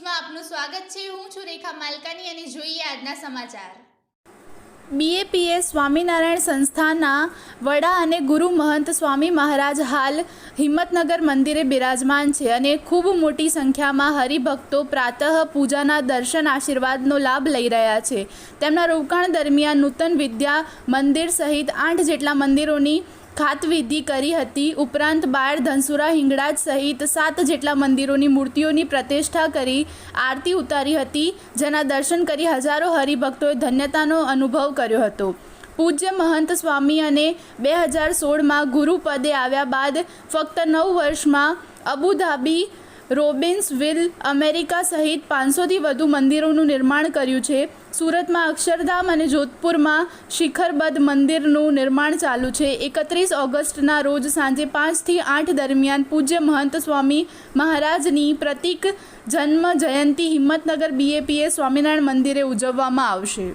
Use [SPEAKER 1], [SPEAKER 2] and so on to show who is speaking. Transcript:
[SPEAKER 1] સ્વાગત છે. હું છું રેખા માલકાની અને જોઈએ આજના સમાચાર.
[SPEAKER 2] બીએપીએ સ્વામિનારાયણ સંસ્થાના વડા અને ગુરુ મહંત સ્વામી મહારાજ હાલ હિંમતનગર મંદિરે બિરાજમાન છે અને ખૂબ મોટી સંખ્યામાં હરિભક્તો પ્રાતઃ પૂજાના દર્શન આશીર્વાદનો લાભ લઈ રહ્યા છે. તેમના રોકાણ દરમિયાન નૂતન વિદ્યા મંદિર સહિત આઠ જેટલા મંદિરોની ખાતવિધિ કરી હતી. ઉપરાંત બાર ધનસુરા હિંગળાજ સહિત સાત જેટલા મંદિરોની મૂર્તિઓની પ્રતિષ્ઠા કરી આરતી ઉતારી હતી, જેના દર્શન કરી હજારો હરિભક્તોએ ધન્યતાનો અનુભવ કર્યો હતો. પૂજ્ય મહંત સ્વામી અને બે હજાર સોળમાં ગુરુપદે આવ્યા બાદ ફક્ત નવ વર્ષમાં અબુધાબી રોબિન્સવિલ અમેરિકા સહિત પાંચસોથી વધુ મંદિરોનું નિર્માણ કર્યું છે. સુરતમાં અક્ષરધામ અને જોધપુરમાં શિખરબદ્ધ મંદિરનું નિર્માણ ચાલુ છે. એકત્રીસ ઓગસ્ટના રોજ સાંજે પાંચથી આઠ દરમિયાન પૂજ્ય મહંત સ્વામી મહારાજની પ્રતિક જન્મ જયંતિ હિંમતનગર બીએપીએ સ્વામિનારાયણ મંદિરે ઉજવવામાં આવશે.